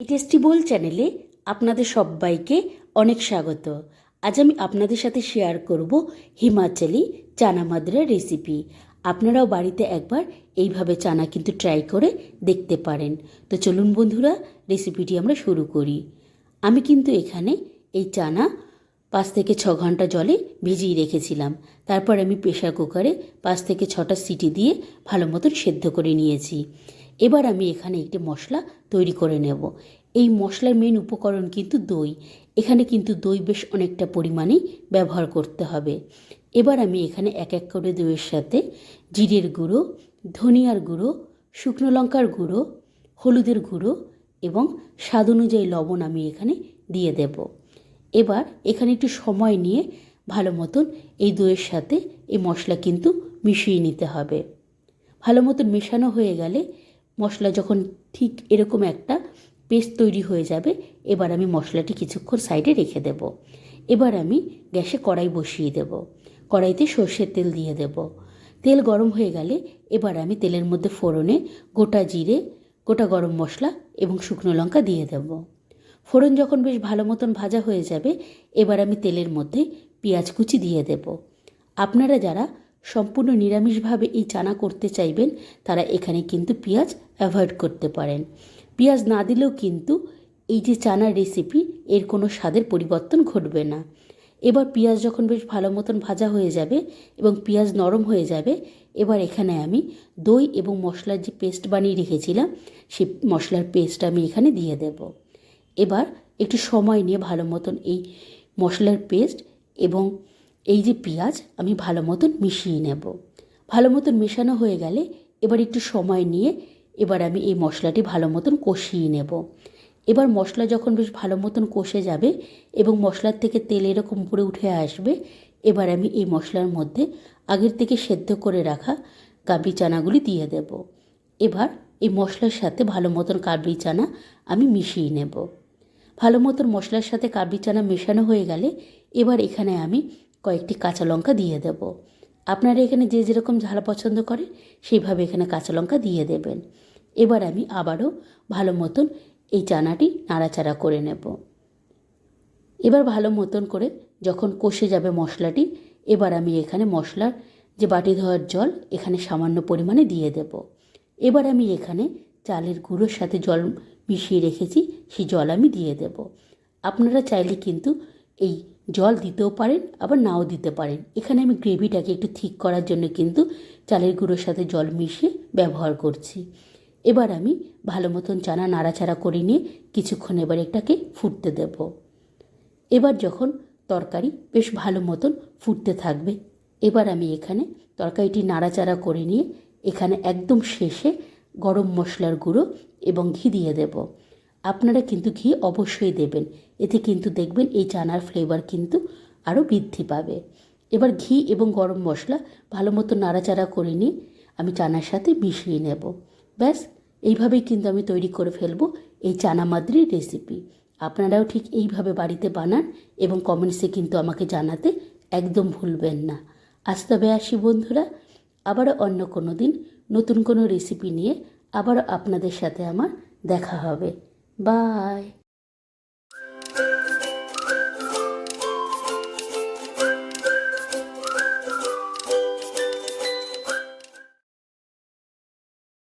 এই টেস্টি বোল চ্যানেলে আপনাদের সবাইকে অনেক স্বাগত। আজ আমি আপনাদের সাথে শেয়ার করব হিমাচলি চানা মাদ্রা রেসিপি আপনারাও বাড়িতে একবার এইভাবে চানা কিন্তু ট্রাই করে দেখতে পারেন। তো চলুন বন্ধুরা রেসিপিটি আমরা শুরু করি। আমি কিন্তু এখানে এই চানা পাঁচ থেকে ছ ঘণ্টা জলে ভিজিয়ে রেখেছিলাম। তারপর আমি প্রেশার কুকারে পাঁচ থেকে ছটা সিটি দিয়ে ভালো মতন সেদ্ধ করে নিয়েছি। এবার আমি এখানে একটি মশলা তৈরি করে নেব। এই মশলার মেন উপকরণ কিন্তু দই। এখানে কিন্তু দই বেশ অনেকটা পরিমাণেই ব্যবহার করতে হবে। এবার আমি এখানে এক এক করে দইয়ের সাথে জিরের গুঁড়ো, ধনিয়ার গুঁড়ো, শুকনো লঙ্কার গুঁড়ো, হলুদের গুঁড়ো এবং স্বাদ অনুযায়ী লবণ আমি এখানে দিয়ে দেব। এবার এখানে একটু সময় নিয়ে ভালো মতন এই দইয়ের সাথে এই মশলা কিন্তু মিশিয়ে নিতে হবে। ভালো মতন মেশানো হয়ে গেলে মশলা যখন ঠিক এরকম একটা পেস্ট তৈরি হয়ে যাবে, এবার আমি মশলাটি কিছুক্ষণ সাইডে রেখে দেব। এবার আমি গ্যাসে কড়াই বসিয়ে দেব। কড়াইতে সর্ষের তেল দিয়ে দেব। তেল গরম হয়ে গেলে এবার আমি তেলের মধ্যে ফোড়নে গোটা জিরে, গোটা গরম মশলা এবং শুকনো লঙ্কা দিয়ে দেব। ফোড়ন যখন বেশ ভালো মতন ভাজা হয়ে যাবে, এবার আমি তেলের মধ্যে পেঁয়াজ কুচি দিয়ে দেব। আপনারা যারা সম্পূর্ণ নিরামিষভাবে এই চানা করতে চাইবেন, তারা এখানে কিন্তু পেঁয়াজ অ্যাভয়েড করতে পারেন। পেঁয়াজ না দিলেও কিন্তু এই যে চানার রেসিপি এর কোনো স্বাদের পরিবর্তন ঘটবে না। এবার পেঁয়াজ যখন বেশ ভালো মতন ভাজা হয়ে যাবে এবং পেঁয়াজ নরম হয়ে যাবে, এবার এখানে আমি দই এবং মশলার যে পেস্ট বানিয়ে রেখেছিলাম সেই মশলার পেস্ট আমি এখানে দিয়ে দেব। এবার একটু সময় নিয়ে ভালো মতন এই মশলার পেস্ট এবং এই যে পেঁয়াজ, আমি ভালো মতন মিশিয়ে নেব। ভালো মতন মেশানো হয়ে গেলে এবার একটু সময় নিয়ে এবার আমি এই মশলাটি ভালো মতন কষিয়ে নেব। এবার মশলা যখন বেশ ভালো মতন কষে যাবে এবং মশলার থেকে তেল এরকম উপরে উঠে আসবে, এবার আমি এই মশলার মধ্যে আগের থেকে সেদ্ধ করে রাখা কাবলি চানাগুলি দিয়ে দেব। এবার এই মশলার সাথে ভালো মতন কাবলি চানা আমি মিশিয়ে নেব। ভালো মতন মশলার সাথে কাবলি চানা মেশানো হয়ে গেলে এবার এখানে আমি কয়েকটি কাঁচা লঙ্কা দিয়ে দেব। আপনারা এখানে যে যেরকম ঝাল পছন্দ করে সেইভাবে এখানে কাঁচা লঙ্কা দিয়ে দেবেন। এবার আমি আবারও ভালো মতন এই চানাটি নাড়াচাড়া করে নেব। এবার ভালো মতন করে যখন কষে যাবে মশলাটি, এবার আমি এখানে মশলার যে বাটি ধোয়ার জল, এখানে সামান্য পরিমাণে দিয়ে দেব। এবার আমি এখানে চালের গুঁড়োর সাথে জল মিশিয়ে রেখেছি, সেই জল আমি দিয়ে দেব। আপনারা চাইলে কিন্তু এই জল দিতেও পারেন, আবার নাও দিতে পারেন। এখানে আমি গ্রেভিটাকে একটু ঠিক করার জন্য কিন্তু চালের গুঁড়োর সাথে জল মিশিয়ে ব্যবহার করছি। এবার আমি ভালো মতন চানা নাড়াচাড়া করে নিয়ে কিছুক্ষণ এবার এটাকে ফুটতে দেব। এবার যখন তরকারি বেশ ভালো মতন ফুটতে থাকবে, এবার আমি এখানে তরকারিটি নাড়াচাড়া করে নিয়ে এখানে একদম শেষে গরম মশলার গুঁড়ো এবং ঘি দিয়ে দেব। আপনারা কিন্তু ঘি অবশ্যই দেবেন, এতে কিন্তু দেখবেন এই চানার ফ্লেভার কিন্তু আরও বৃদ্ধি পাবে। এবার ঘি এবং গরম মশলা ভালো মতো নাড়াচাড়া করে নিয়ে আমি চানার সাথে মিশিয়ে নেব। ব্যাস, এইভাবেই কিন্তু আমি তৈরি করে ফেলব এই চানা মাদ্রির রেসিপি আপনারাও ঠিক এইভাবে বাড়িতে বানান এবং কমেন্টসে কিন্তু আমাকে জানাতে একদম ভুলবেন না। আজ তবে আসি বন্ধুরা, আবারও অন্য কোনো দিন নতুন কোনো রেসিপি নিয়ে আবারও আপনাদের সাথে আমার দেখা হবে। বাই